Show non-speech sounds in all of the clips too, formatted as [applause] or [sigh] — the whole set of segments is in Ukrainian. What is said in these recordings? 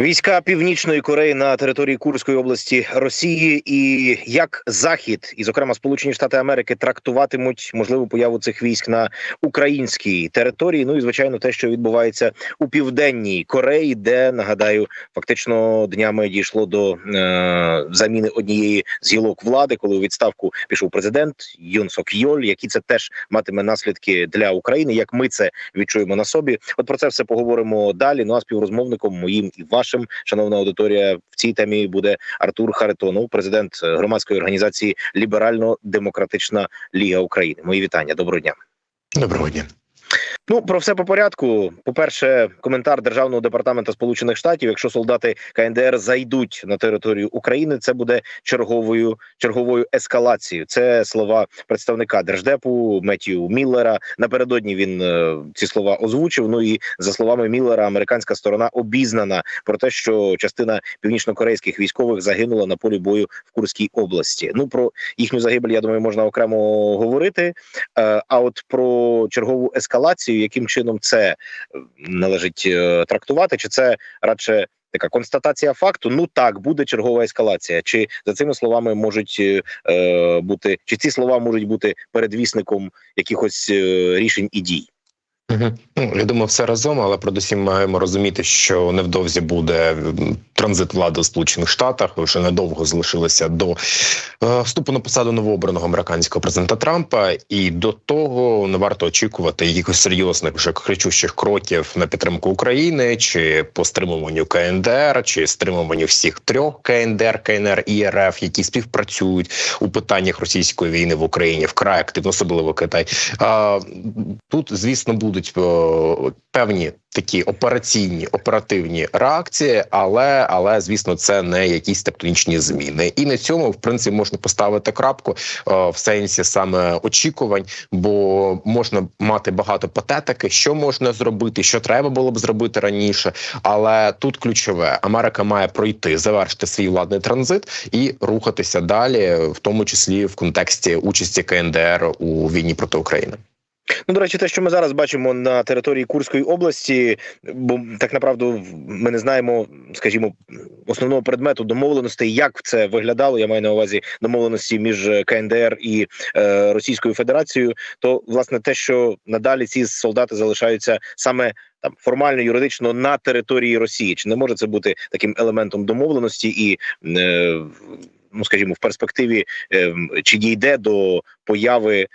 Війська Північної Кореї на території Курської області Росії, і як Захід, і зокрема Сполучені Штати Америки, трактуватимуть можливу появу цих військ на українській території. Ну і звичайно, те, що відбувається у південній Кореї, де нагадаю, фактично днями дійшло до е, заміни однієї з гілок влади, коли у відставку пішов президент Юн Сок Йоль, який це теж матиме наслідки для України. Як ми це відчуємо на собі? От про це все поговоримо далі. Ну а співрозмовником моїм і вашим, шановна аудиторія, в цій темі буде Артур Харитонов, президент е, громадської організації Ліберально-Демократична Ліга України. Мої вітання. Доброго дня. Доброго дня. Ну про все по порядку. По перше, коментар державного департаменту Сполучених Штатів. Якщо солдати КНДР зайдуть на територію України, це буде черговою черговою ескалацією. Це слова представника держдепу Меттію Міллера. Напередодні він е, ці слова озвучив. Ну і за словами Міллера, американська сторона обізнана про те, що частина північнокорейських військових загинула на полі бою в Курській області. Ну про їхню загибель, я думаю, можна окремо говорити. Е, А от про чергову ескалацію, яким чином це е, належить е, трактувати, чи це радше така констатація факту? Ну так, буде чергова ескалація. Чи за цими словами можуть е, е, бути, чи ці слова можуть бути передвісником якихось е, рішень і дій? Угу. Ну, я думаю, все разом, але передусім маємо розуміти, що невдовзі буде транзит влади у Сполучених Штатах. Вже недовго залишилося до е, вступу на посаду новообраного американського президента Трампа, і до того не варто очікувати якихось серйозних вже кричущих кроків на підтримку України чи по стримуванню КНДР, чи стримуванню всіх трьох КНДР, КНР і РФ, які співпрацюють у питаннях російської війни в Україні вкрай активно, особливо Китай. Тут, звісно, будуть о, певні такі операційні оперативні реакції, але але звісно, це не якісь тектонічні зміни. І на цьому в принципі можна поставити крапку о, в сенсі саме очікувань, бо можна мати багато патетики, що можна зробити, що треба було б зробити раніше. Але тут ключове: Америка має пройти, завершити свій владний транзит і рухатися далі, в тому числі в контексті участі КНДР у війні проти України. Ну, до речі, те, що ми зараз бачимо на території Курської області, бо так направду ми не знаємо, скажімо, основного предмету домовленостей, як це виглядало. Я маю на увазі домовленості між КНДР і е, Російською Федерацією. То власне те, що надалі ці солдати залишаються саме там формально юридично на території Росії, чи не може це бути таким елементом домовленості і е, ну скажімо, в перспективі е, чи дійде до появи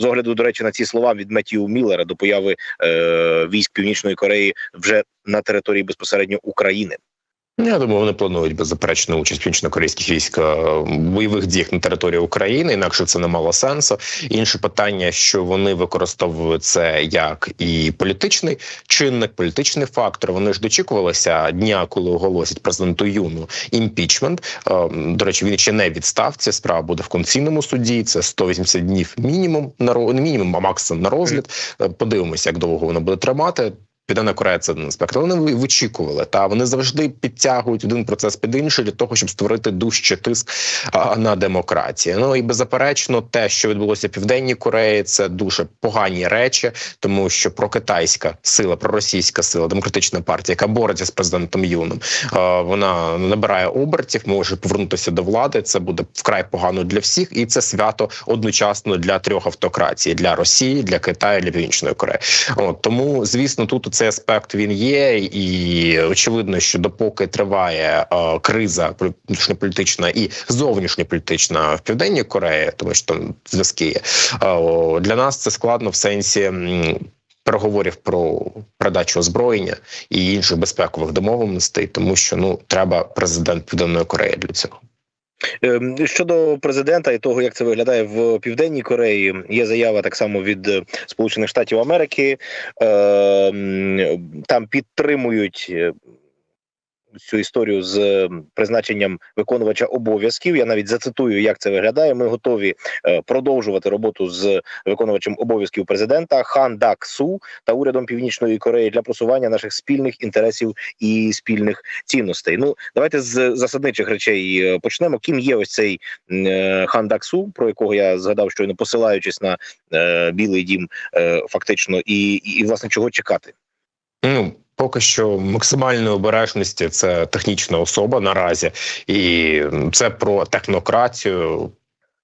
з огляду, до речі, на ці слова від Меттію Міллера до появи е, військ Північної Кореї вже на території безпосередньо України. Я думаю, вони планують беззаперечно участь північно-корейських військ е, в бойових діях на території України. Інакше це не мало сенсу. Інше питання, що вони використовують це як і політичний чинник, політичний фактор. Вони ж дочікувалися дня, коли оголосять президенту Юну імпічмент. Е, До речі, він ще не відставці. Справа буде в конційному суді. Це 180 днів мінімум на мінімум, а максимум на розгляд. Е, Подивимося, як довго воно буде тримати. Південна Корея це один аспект. Але Вони вичікували. Та вони завжди підтягують один процес під інший для того, щоб створити дужче тиск на демократію. Ну і беззаперечно, те, що відбулося в південній Кореї, це дуже погані речі, тому що прокитайська сила, проросійська сила, демократична партія, яка бореться з президентом Юном, вона набирає обертів, може повернутися до влади. Це буде вкрай погано для всіх, і це свято одночасно для трьох автократій: для Росії, для Китаю, для Північної Кореї. От тому, звісно, тут цей аспект він є, і очевидно, що допоки триває е, криза внутрішньополітична і зовнішньополітична в південній Кореї, тому що там зв'язки є е, для нас це складно в сенсі. Переговорів про передачу озброєння і інших безпекових домовленостей, тому що ну треба президент Південної Кореї для цього. Ем, Щодо президента і того, як це виглядає в південній Кореї, є заява так само від е, Сполучених Штатів Америки. Ем, Там підтримують. Цю історію з призначенням виконувача обов'язків. Я навіть зацитую, як це виглядає. Ми готові е, продовжувати роботу з виконувачем обов'язків президента Хан Дак Су та урядом Північної Кореї для просування наших спільних інтересів і спільних цінностей. Ну давайте з засадничих речей е, почнемо. Ким є ось цей е, Хан Дак Су, про якого я згадав, щойно посилаючись на Білий Дім, фактично, і, і, і власне чого чекати. Ну поки що максимальної обережності це технічна особа наразі, і це про технократію.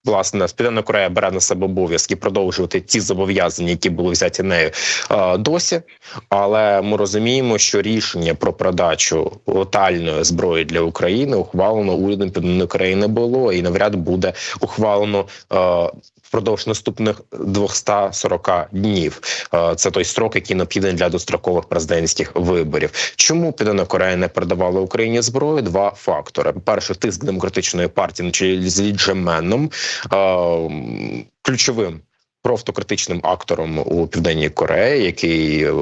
Власне, Південна Корея бере на себе обов'язки продовжувати ті зобов'язання, які були взяті нею е, досі. Але ми розуміємо, що рішення про продачу летальної зброї для України ухвалено урядом Південної Кореї було, і навряд буде ухвалено е, впродовж наступних 240 днів. Е, Це той строк, який необхідний для дострокових президентських виборів. Чому Південна Корея не передавала Україні зброю? Два фактори: перше, тиск демократичної партії на чолі з Лі Джеменом, е, ключовим. Проавтократичним актором у південній Кореї, який е,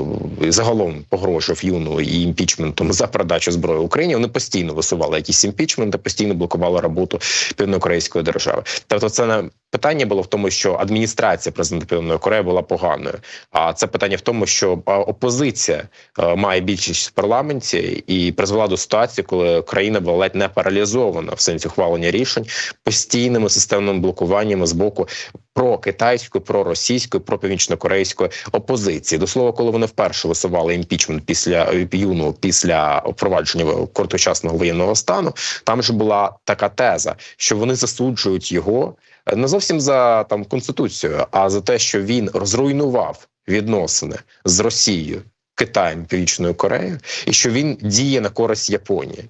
загалом погрожував юну і імпічментом за передачу зброї Україні. Вони постійно висували якісь імпічменти, постійно блокували роботу південнокорейської держави. Тобто, це не питання було в тому, що адміністрація президента Південної Кореї була поганою. А це питання в тому, що опозиція е, має більшість в парламенті і призвела до ситуації, коли країна була ледь не паралізована в сенсі ухвалення рішень постійними системними блокуваннями з боку про китайської, про російської, про північнокорейської опозиції. До слова, коли вони вперше висували імпічмент після юну після впровадження короткочасного воєнного стану, там же була така теза, що вони засуджують його е, не зовсім за там конституцію, а за те, що він розруйнував відносини з Росією, Китаєм, Північною Кореєю, і що він діє на користь Японії.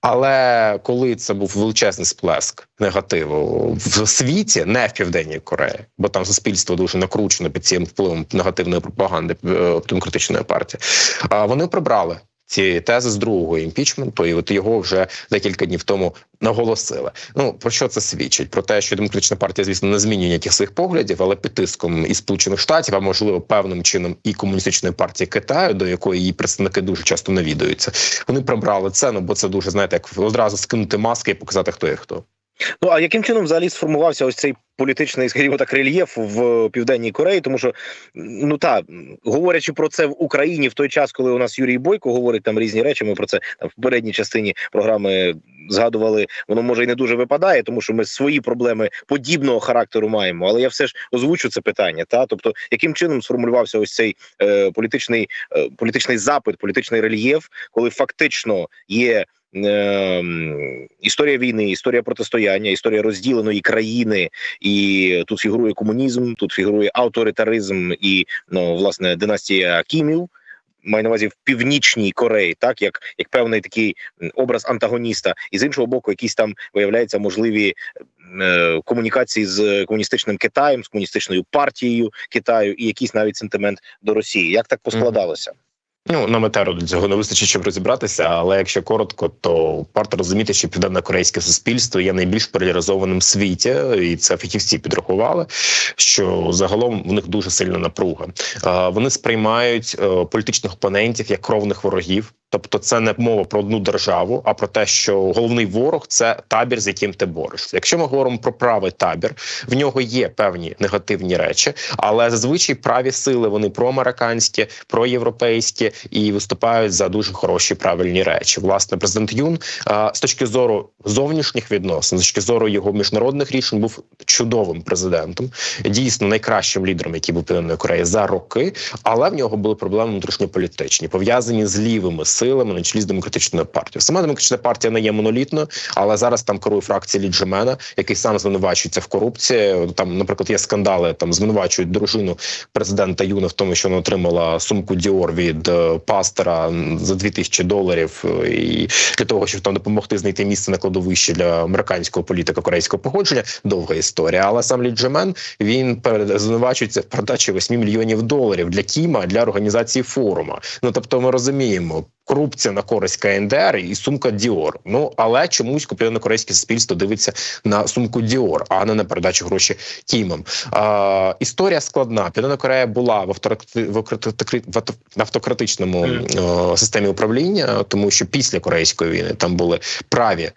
Але коли це був величезний сплеск негативу в світі, не в південній Кореї, бо там суспільство дуже накручено під цим впливом негативної пропаганди е, демократичної партії, вони прибрали ці тези з другого імпічменту, і от його вже декілька днів тому наголосили. Ну про що це свідчить? Про те, що демократична партія, звісно, не змінює ніяких своїх поглядів, але під тиском і сполучених штатів, а можливо певним чином і комуністичної партії Китаю, до якої її представники дуже часто навідуються. Вони прибрали це, ну бо це дуже знаєте, як одразу скинути маски і показати, хто є хто. Ну а яким чином взагалі сформувався ось цей політичний, скажімо так, рельєф в південній Кореї? Тому що ну та говорячи про це в Україні в той час, коли у нас Юрій Бойко говорить там різні речі. Ми про це там в передній частині програми згадували. Воно може і не дуже випадає, тому що ми свої проблеми подібного характеру маємо. Але я все ж озвучу це питання. Та тобто, яким чином сформулювався ось цей е, політичний е, політичний запит, політичний рельєф, коли фактично є. Ем, історія війни, історія протистояння, історія розділеної країни, і тут фігурує комунізм, тут фігурує авторитаризм і ну власне династія Кімів. Маю на увазі в північній Кореї, так як як певний такий образ антагоніста, і з іншого боку, якісь там виявляються можливі е, комунікації з комуністичним Китаєм, з комуністичною партією Китаю, і якийсь навіть сентимент до Росії. Як так поскладалося? Ну на метеру до цього не вистачить, щоб розібратися. Але якщо коротко, то варто розуміти, що південно-корейське суспільство є найбільш поляризованим в світі, і це фахівці підрахували. Що загалом в них дуже сильна напруга. Вони сприймають е, політичних опонентів як кровних ворогів. Тобто, це не мова про одну державу, а про те, що головний ворог це табір, з яким ти борешся. Якщо ми говоримо про правий табір, в нього є певні негативні речі, але зазвичай праві сили вони проамериканські, проєвропейські і виступають за дуже хороші правильні речі. Власне, президент Юн з точки зору зовнішніх відносин, з точки зору його міжнародних рішень, був чудовим президентом, дійсно найкращим лідером, який був Південної Кореї за роки, але в нього були проблеми внутрішньополітичні, пов'язані з лівими силами на чолі з демократичною партією. Сама демократична партія не є монолітною, але зараз там керує фракція Ліджемена, який сам звинувачується в корупції. Там, наприклад, є скандали. Там звинувачують дружину президента Юна в тому, що вона отримала сумку Діор від е, пастора за 2000 доларів, е, і для того, щоб там допомогти знайти місце на кладовищі для американського політика корейського походження. Довга історія. Але сам Ліджемен він звинувачується в продачі 8 мільйонів доларів для Кіма для організації форума. Ну тобто, ми розуміємо корупція на користь КНДР і сумка Діор. Ну але чомусь купівно-корейське суспільство дивиться на сумку Діор, а не на передачу гроші Кімом. Е, історія складна. Південна Корея була в автократичному е, системі управління, тому що після корейської війни там були праві,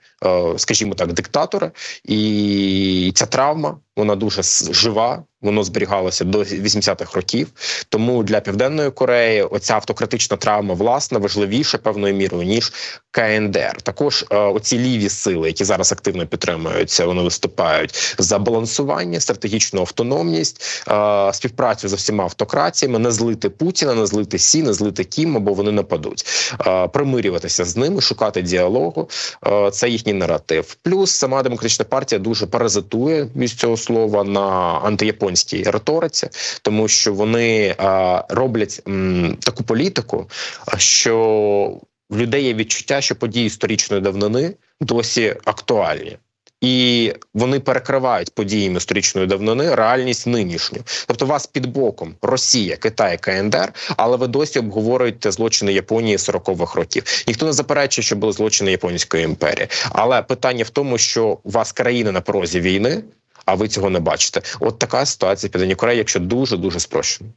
скажімо так, диктатора, і ця травма вона дуже жива. Воно зберігалося до 80-х років. Тому для південної Кореї оця автократична травма власна важливіша певною мірою ніж КНДР. Також е, оці ліві сили, які зараз активно підтримуються, вони виступають за балансування, стратегічну автономність, е, співпрацю з усіма автократіями, не злити Путіна, не злити Сі, не злити Кім, або вони нападуть. Е, примирюватися з ними, шукати діалогу. Це їхній наратив. Плюс сама демократична партія дуже паразитує від цього слова на антияпонській риториці, тому що вони роблять таку політику, що в людей є відчуття, що події історичної давнини досі актуальні. І вони перекривають подіями історичної давнини реальність нинішню. Тобто, у вас під боком Росія, Китай, КНДР, але ви досі обговорюєте злочини Японії 40-х років. Ніхто не заперечує, що були злочини Японської імперії. Але питання в тому, що у вас країна на порозі війни, а ви цього не бачите. От така ситуація в Південній Кореї, якщо дуже дуже спрощено.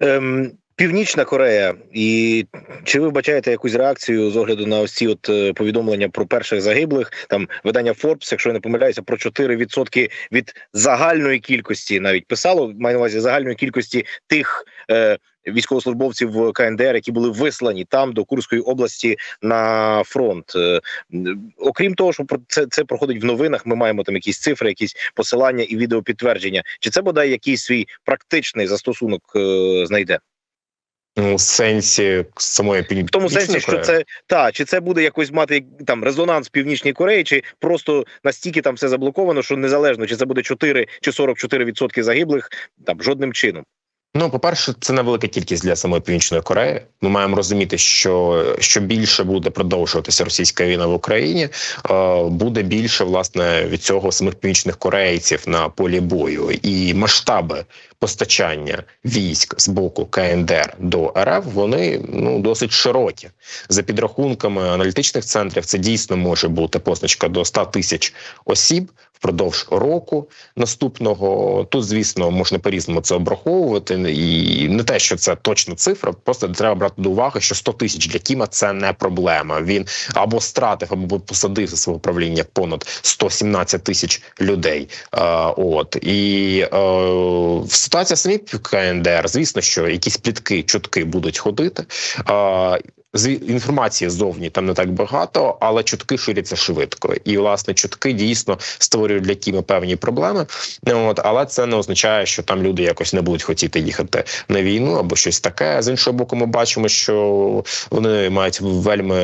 Ем, Північна Корея, і чи ви вбачаєте якусь реакцію з огляду на ось ці от е, повідомлення про перших загиблих? Там видання Forbes, якщо я не помиляюся, про 4% від загальної кількості навіть писало маю на увазі загальної кількості тих е, військовослужбовців КНДР, які були вислані там до Курської області на фронт. Е, окрім того, що про це, це проходить в новинах. Ми маємо там якісь цифри, якісь посилання і відеопідтвердження. Чи це бодай якийсь свій практичний застосунок е, знайде? Ну, в сенсі самої пів... В тому сенсі, що це та чи це буде якось мати там резонанс в північній Кореї, чи просто настільки там все заблоковано, що незалежно чи це буде 4 чи 44% загиблих, там жодним чином. Ну, по-перше, це невелика кількість для самої північної Кореї. Ми маємо розуміти, що що більше буде продовжуватися російська війна в Україні, е, буде більше власне від цього самих північних корейців на полі бою і масштаби постачання військ з боку КНДР до РФ вони ну досить широкі. За підрахунками аналітичних центрів, це дійсно може бути позначка до 100 тисяч осіб впродовж року наступного. Тут, звісно, можна по різному це обраховувати, і не те, що це точна цифра, просто треба брати до уваги, що 100 тисяч для Кіма це не проблема. Він або стратив, або посадив за свого правління понад 117 тисяч людей. Е, от і е, ситуація самі КНДР, звісно, що якісь плітки, чутки будуть ходити. Е, з інформації ззовні там не так багато, але чутки ширяться швидко. І власне чутки дійсно створюють для Кіма певні проблеми. От але це не означає, що там люди якось не будуть хотіти їхати на війну або щось таке. З іншого боку, ми бачимо, що вони мають вельми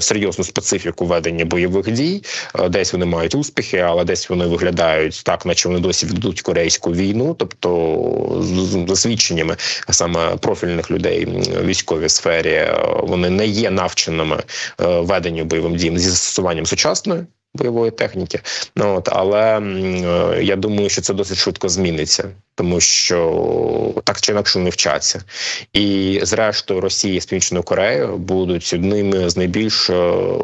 серйозну специфіку ведення бойових дій. Е, Десь вони мають успіхи, але десь вони виглядають так, наче вони досі ведуть корейську війну, тобто з свідченнями саме профільних людей військовій сфері, е, вони не є навченими е, веденню бойовим діям зі застосуванням сучасної. Бойової техніки, ну от але е, я думаю, що це досить швидко зміниться, тому що так чи інакше не вчаться, і зрештою Росія з Північною Кореєю будуть одними з найбільш е,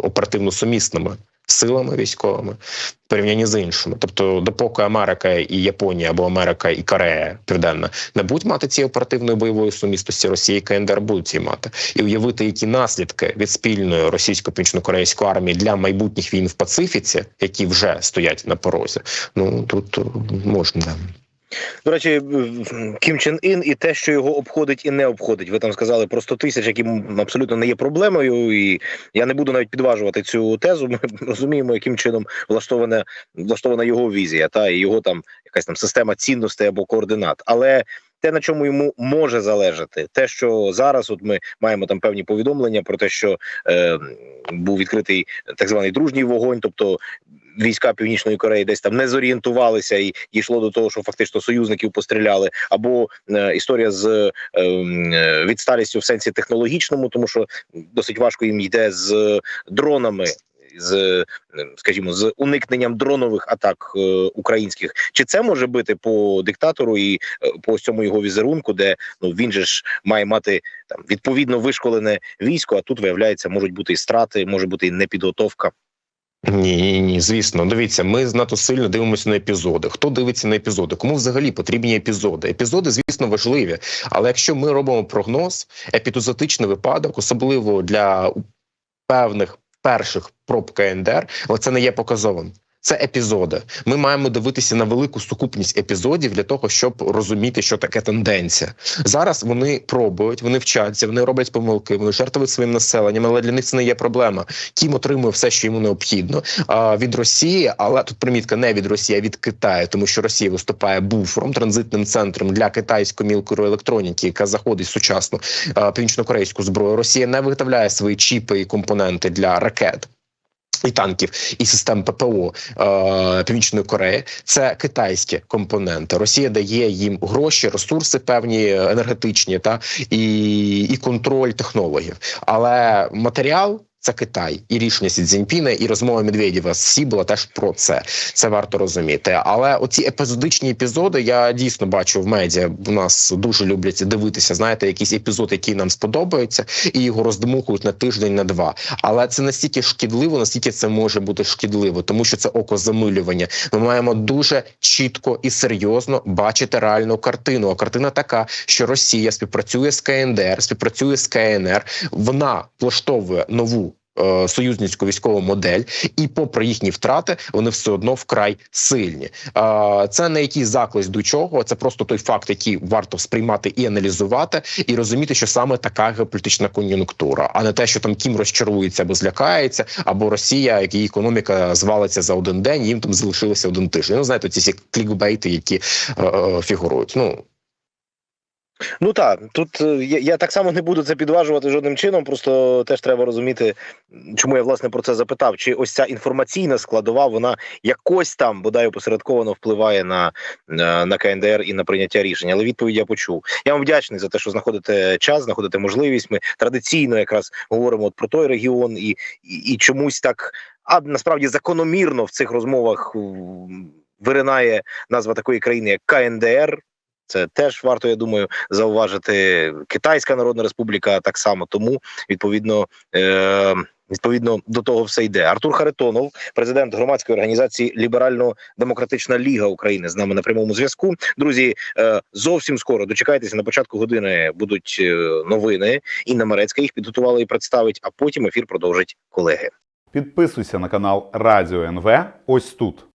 оперативно сумісними силами військовими в порівнянні з іншими. Тобто, допоки Америка і Японія або Америка і Корея Південна не будуть мати цієї оперативної бойової сумісності, Росія і КНДР будуть її мати, і уявити, які наслідки від спільної російсько-північно-корейської армії для майбутніх війн в Пацифіці, які вже стоять на порозі. Ну тут е, можна. До речі, Кім Чен Ін і те, що його обходить і не обходить. Ви там сказали про 100 тисяч, які абсолютно не є проблемою, і я не буду навіть підважувати цю тезу. Ми [laughs] розуміємо, яким чином влаштована влаштована його візія, та і його там якась там система цінностей або координат. Але те, на чому йому може залежати, те, що зараз, от ми маємо там певні повідомлення про те, що е, був відкритий так званий дружній вогонь, тобто війська Північної Кореї десь там не зорієнтувалися і дійшло до того, що фактично союзників постріляли, або е, історія з е, е, відсталістю в сенсі технологічному, тому що досить важко їм йде з дронами. з, е, скажімо, з уникненням дронових атак е, українських. Чи це може бити по диктатору і е, по цьому його візерунку, де ну він же ж має мати там відповідно вишколене військо, а тут виявляється, можуть бути і страти, може бути і непідготовка. Ні, ні, ні, звісно, дивіться, ми знато сильно дивимося на епізоди. Хто дивиться на епізоди? Кому взагалі потрібні епізоди? Епізоди, звісно, важливі. Але якщо ми робимо прогноз, епізотичний випадок, особливо для певних перших проб КНДР, це не є показовим. Це епізоди. Ми маємо дивитися на велику сукупність епізодів для того, щоб розуміти, що таке тенденція. Зараз вони пробують, вони вчаться, вони роблять помилки, вони жертвують своїм населенням, але для них це не є проблема. Кім отримує все, що йому необхідно а, від Росії, але тут примітка не від Росії, а від Китаю, тому що Росія виступає буфером, транзитним центром для китайської мілкороелектроніки, яка заходить сучасну північно-корейську зброю. Росія не виготовляє свої чіпи і компоненти для ракет. І танків, і систем ППО е, Північної Кореї це китайські компоненти. Росія дає їм гроші, ресурси певні енергетичні та і, і контроль технологів. Але матеріал це Китай і рішення Сі Цзіньпіна, і розмова Медведєва з Сі була теж про це. Це варто розуміти. Але оці епізодичні епізоди я дійсно бачу в медіа. У нас дуже люблять дивитися. Знаєте, якийсь епізод, який нам сподобається, і його роздмухують на тиждень на два. Але це настільки шкідливо, наскільки це може бути шкідливо, тому що це окозамилювання. Ми маємо дуже чітко і серйозно бачити реальну картину. А картина така, що Росія співпрацює з КНДР, співпрацює з КНР. Вона влаштовує нову. Е, Союзницьку військову модель, і попри їхні втрати, вони все одно вкрай сильні. Це не якийсь заклик до чого, це просто той факт, який варто сприймати і аналізувати, і розуміти, що саме така геополітична кон'юнктура, а не те, що там Кім розчарується або злякається, або Росія, як її економіка звалиться за один день, їм там залишилося один тиждень. Ну знаєте, ці всі клікбейти, які е, е, фігурують. Ну Ну так, тут е, я, я так само не буду це підважувати жодним чином. Просто теж треба розуміти, чому я власне про це запитав. Чи ось ця інформаційна складова вона якось там бодай опосередковано впливає на, на, на КНДР і на прийняття рішення? Але відповідь я почув. Я вам вдячний за те, що знаходите час, знаходите можливість. Ми традиційно якраз говоримо от про той регіон, і, і, і чомусь так, а насправді закономірно в цих розмовах виринає назва такої країни, як КНДР. Це теж варто, я думаю, зауважити. Китайська Народна Республіка так само. Тому відповідно. Е- Відповідно до того все йде. Артур Харитонов, президент громадської організації Ліберально-Демократична Ліга України, з нами на прямому зв'язку. Друзі, е, зовсім скоро дочекайтеся на початку години будуть е, новини. Інна Марецька їх підготувала і представить. А потім ефір продовжить колеги. Підписуйся на канал Радіо НВ ось тут.